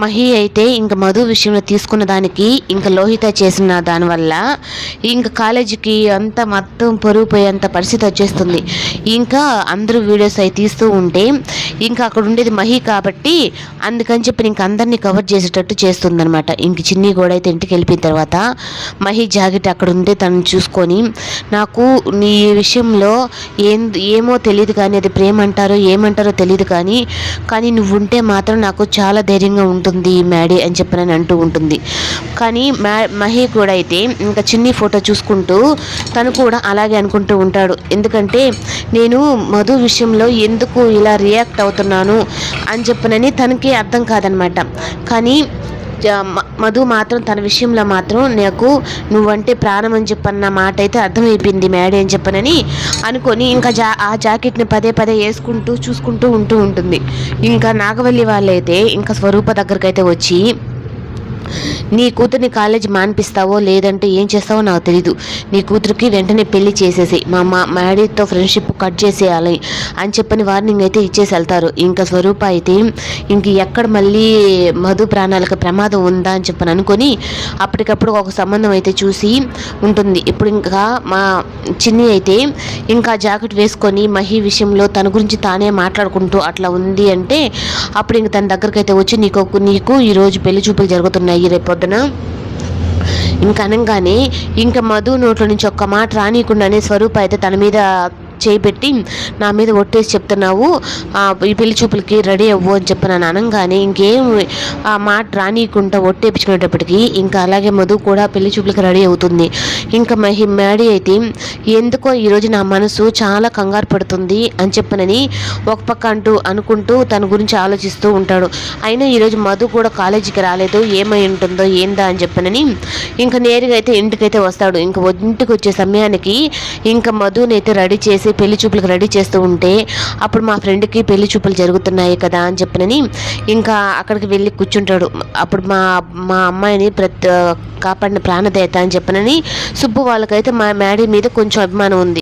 మహి అయితే ఇంక మధు విషయంలో తీసుకున్న దానికి ఇంకా లోహిత చేసిన దానివల్ల ఇంకా కాలేజీకి అంతా మొత్తం పొరుగుపోయేంత పరిస్థితి వచ్చేస్తుంది. ఇంకా అందరూ వీడియోస్ అవి తీస్తూ ఉంటే ఇంకా అక్కడ ఉండేది మహి కాబట్టి అందుకని చెప్పి ఇంక అందరినీ కవర్ చేసేటట్టు చేస్తుందనమాట ఇంక చిన్ని కూడా అయితే ఇంటికి వెళ్ళిపోయిన తర్వాత మహి జాకెట్ అక్కడ ఉంటే తను చూసుకొని నాకు నీ విషయంలో ఏం ఏమో తెలియదు కానీ అది ప్రేమ అంటారో ఏమంటారో తెలియదు కానీ కానీ నువ్వు ఉంటే మాత్రం నాకు చాలా ధైర్యంగా ఉంటుంది ఉంటుంది మ్యాడీ అని చెప్పనని అంటూ ఉంటుంది. కానీ మ్యా మహి కూడా అయితే ఇంకా చిన్ని ఫోటో చూసుకుంటూ తను కూడా అలాగే అనుకుంటూ ఉంటాడు. ఎందుకంటే నేను మధు విషయంలో ఎందుకు ఇలా రియాక్ట్ అవుతున్నాను అని చెప్పనని తనకి అర్థం కాదనమాట. కానీ మధు మాత్రం తన విషయంలో మాత్రం నాకు నువ్వంటే ప్రాణం అని చెప్పన్న మాట అయితే అర్థమైపోయింది మేడం అని చెప్పనని అనుకొని ఇంకా జా ఆ జాకెట్ని పదే పదే వేసుకుంటూ చూసుకుంటూ ఉంటూ ఉంటుంది. ఇంకా నాగవల్లి వాళ్ళైతే ఇంకా స్వరూప దగ్గరకైతే వచ్చి నీ కూతుర్ని కాలేజ్ మాన్పిస్తావో లేదంటే ఏం చేస్తావో నాకు తెలీదు. నీ కూతురికి వెంటనే పెళ్ళి చేసేసి మా మా మ్యాడీతో ఫ్రెండ్షిప్ కట్ చేసేయాలి అని చెప్పని వార్నింగ్ అయితే ఇచ్చేసి వెళ్తారు. ఇంకా స్వరూప అయితే ఇంక ఎక్కడ మళ్ళీ మధు ప్రాణాలకు ప్రమాదం ఉందా అని చెప్పని అనుకొని అప్పటికప్పుడు ఒక సంబంధం అయితే చూసి ఉంటుంది. ఇప్పుడు ఇంకా మా చిన్ని అయితే ఇంకా జాకెట్ వేసుకొని మహి విషయంలో తన గురించి తానే మాట్లాడుకుంటూ అట్లా ఉంది అంటే అప్పుడు ఇంక తన దగ్గరికి అయితే వచ్చి నీకు నీకు ఈరోజు పెళ్ళి చూపులు జరుగుతున్నాయి. రేపు పొద్దున ఇంకా అనగానే ఇంకా మధు నోట్ల నుంచి ఒక్క మాట రానియకుండానే స్వరూప అయితే తన మీద చేపెట్టి నా మీద ఒట్టేసి చెప్తున్నావు ఈ పెళ్ళి చూపులకి రెడీ అవ్వు అని చెప్పి నన్ను అనగానే ఇంకేం ఆ మాట రానియకుండా ఒట్టేపించుకునేటప్పటికి ఇంకా అలాగే మధు కూడా పెళ్ళి చూపులకి రెడీ అవుతుంది. ఇంకా మహి మ్యాడీ అయితే ఎందుకో ఈరోజు నా మనసు చాలా కంగారు పడుతుంది అని చెప్పనని ఒక పక్క అంటూ అనుకుంటూ తన గురించి ఆలోచిస్తూ ఉంటాడు. అయినా ఈరోజు మధు కూడా కాలేజీకి రాలేదు ఏమై ఉంటుందో ఏందా అని చెప్పనని ఇంకా నేరుగా అయితే ఇంటికైతే వస్తాడు. ఇంకా ఇంటికి వచ్చే సమయానికి ఇంకా మధునైతే రెడీ చేసి పెళ్ళి చూపులకు రెడీ చేస్తూ ఉంటే అప్పుడు మా ఫ్రెండ్కి పెళ్ళి చూపులు జరుగుతున్నాయి కదా అని చెప్పినని ఇంకా అక్కడికి వెళ్ళి కూర్చుంటాడు. అప్పుడు మా మా అమ్మాయిని ప్రతి కాపాడిన ప్రాణదేత అని చెప్పనని సుబ్బు వాళ్ళకైతే మా మ్యాడీ మీద కొంచెం అభిమానం ఉంది.